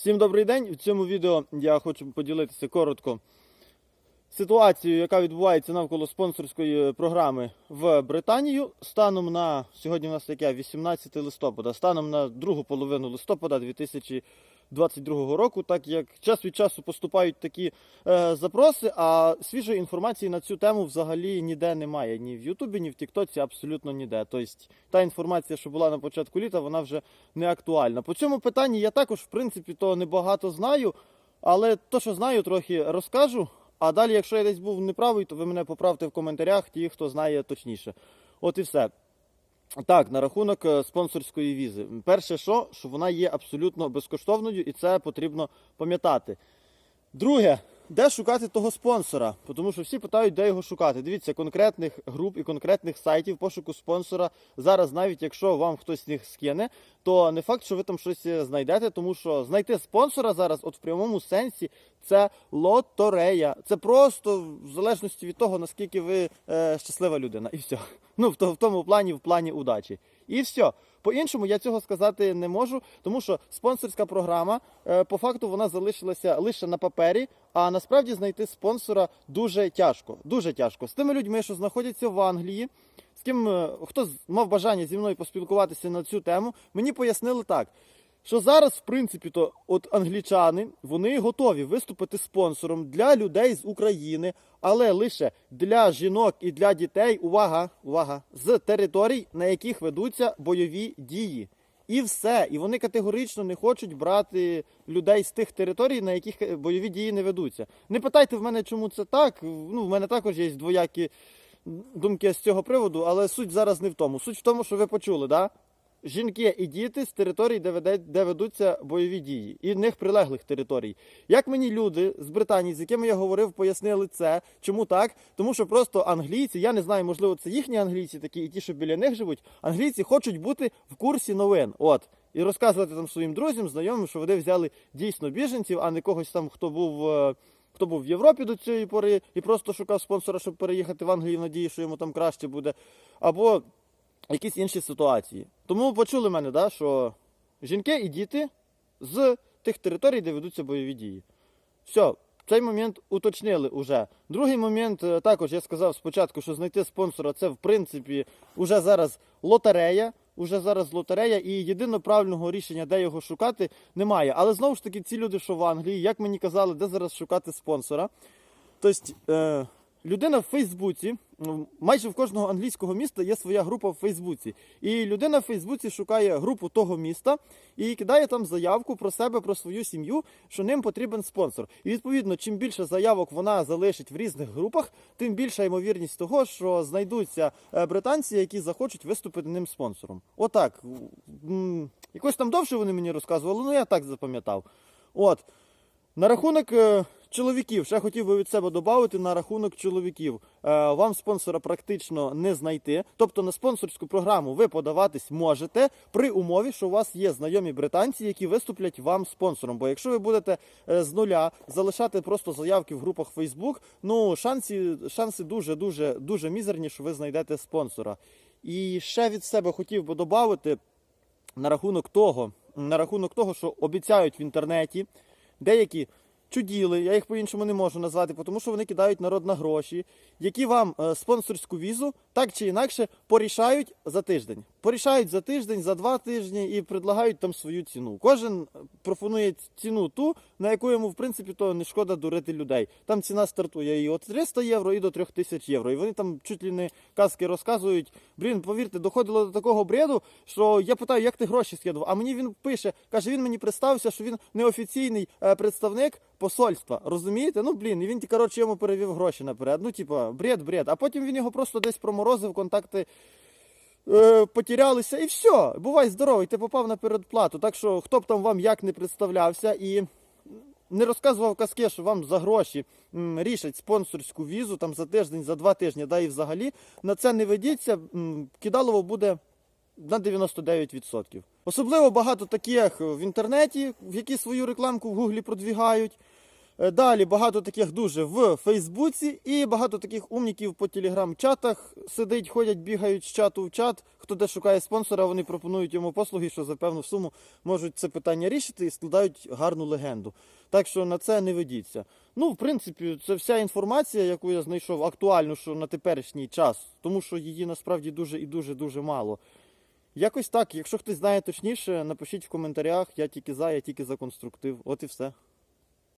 Всім добрий день. В цьому відео я хочу поділитися коротко ситуацією, яка відбувається навколо спонсорської програми в Британію. Станом на сьогодні у нас таке 18 листопада, станом на другу половину листопада 2022 року, так як час від часу поступають такі е, запроси, а свіжої інформації на цю тему взагалі ніде немає. Ні в Ютубі, ні в Тіктоці, абсолютно ніде. Тобто та інформація, що була на початку літа, вона вже не актуальна. По цьому питанні я також, в принципі, то небагато знаю, але то, що знаю, трохи розкажу. А далі, якщо я десь був неправий, то ви мене поправте в коментарях, ті, хто знає точніше. От і все. Так, на рахунок е, спонсорської візи. Перше, що, що вона є абсолютно безкоштовною, і це потрібно пам'ятати. Друге, де шукати того спонсора? Тому що всі питають, де його шукати. Дивіться, конкретних груп і конкретних сайтів пошуку спонсора зараз, навіть якщо вам хтось з них скине, то не факт, що ви там щось е, знайдете, тому що знайти спонсора зараз, от в прямому сенсі, це лотерея. Це просто в залежності від того, наскільки ви е, щаслива людина. І все. Ну, в, в тому плані, в плані удачі. І все. По-іншому я цього сказати не можу, тому що спонсорська програма, е, по факту, вона залишилася лише на папері, а насправді знайти спонсора дуже тяжко. Дуже тяжко. З тими людьми, що знаходяться в Англії, з ким е, хто мав бажання зі мною поспілкуватися на цю тему, мені пояснили так. Що зараз, в принципі, то от англічани вони готові виступити спонсором для людей з України, але лише для жінок і для дітей. Увага, увага, з територій, на яких ведуться бойові дії. І все. І вони категорично не хочуть брати людей з тих територій, на яких е, бойові дії не ведуться. Не питайте в мене, чому це так. Ну, в мене також є двоякі думки з цього приводу, але суть зараз не в тому. Суть в тому, що ви почули, да? Жінки і діти з територій, де, веде, де ведуться бойові дії, і них прилеглих територій. Як мені люди з Британії, з якими я говорив, пояснили це. Чому так? Тому що просто англійці, я не знаю, можливо, це їхні англійці такі, і ті, що біля них живуть. Англійці хочуть бути в курсі новин. От. І розказувати там своїм друзям, знайомим, що вони взяли дійсно біженців, а не когось там, хто був. е, Хто був в Європі до цієї пори і просто шукав спонсора, щоб переїхати в Англію в надії, що йому там краще буде. Або якісь інші ситуації. Тому почули мене, да, що жінки і діти з тих територій, де ведуться бойові дії. Все, цей момент уточнили уже. Другий момент, е, також я сказав спочатку, що знайти спонсора це в принципі уже зараз лотерея. Уже зараз лотерея, і єдиного правильного рішення, де його шукати, немає. Але знову ж таки, ці люди, що в Англії, як мені казали, де зараз шукати спонсора. Тобто, е, людина в Фейсбуці, майже в кожного англійського міста є своя група в Фейсбуці. І людина в Фейсбуці шукає групу того міста і кидає там заявку про себе, про свою сім'ю, що ним потрібен спонсор. І відповідно, чим більше заявок вона залишить в різних групах, тим більша ймовірність того, що знайдуться е, британці, які захочуть виступити ним спонсором. Отак. Якось там довше вони мені розказували, ну я так запам'ятав. От. На рахунок е, чоловіків, ще хотів би від себе додати на рахунок чоловіків. Е, вам спонсора практично не знайти. Тобто на спонсорську програму ви подаватись можете при умові, що у вас є знайомі британці, які виступлять вам спонсором. Бо якщо ви будете е, з нуля залишати просто заявки в групах Facebook, ну шанси, шанси дуже дуже дуже мізерні, що ви знайдете спонсора. І ще від себе хотів би додати на рахунок того, на рахунок того, що обіцяють в інтернеті деякі чуділи, я їх по-іншому не можу назвати, тому що вони кидають народ на гроші, які вам е, спонсорську візу так чи інакше порішають за тиждень. Порішають за тиждень, за два тижні і предлагають там свою ціну. Кожен пропонує ціну ту, на яку йому в принципі то не шкода дурити людей. Там ціна стартує і від 300 євро, і до 3000 євро. І вони там чуть ли не казки розказують. Блін, повірте, доходило до такого бреду, що я питаю, як ти гроші скидував. А мені він пише, каже, він мені представився, що він неофіційний е, представник посольства. Розумієте? Ну блін, і він коротше йому перевів гроші наперед. Ну, типа, бред, бред. А потім він його просто десь проморозив, контакти е, потерялися, і все. Бувай здоровий, ти попав на передплату. Так що хто б там вам як не представлявся і не розказував казки, що вам за гроші рішать спонсорську візу там за тиждень, за два тижні, да і взагалі на це не ведіться, кидалово буде на 99%. Особливо багато таких в інтернеті, які свою рекламку в гуглі продвігають. Е, Далі багато таких дуже в Фейсбуці і багато таких умників по телеграм-чатах сидить, ходять, бігають з чату в чат. Хто де шукає спонсора, вони пропонують йому послуги, що за певну суму можуть це питання рішити і складають гарну легенду. Так що на це не ведіться. Ну, в принципі, це вся інформація, яку я знайшов актуальну, що на теперішній час, тому що її насправді дуже і дуже дуже мало. Якось так. Якщо хтось знає точніше, напишіть в коментарях. Я тільки за, я тільки за конструктив. От і все.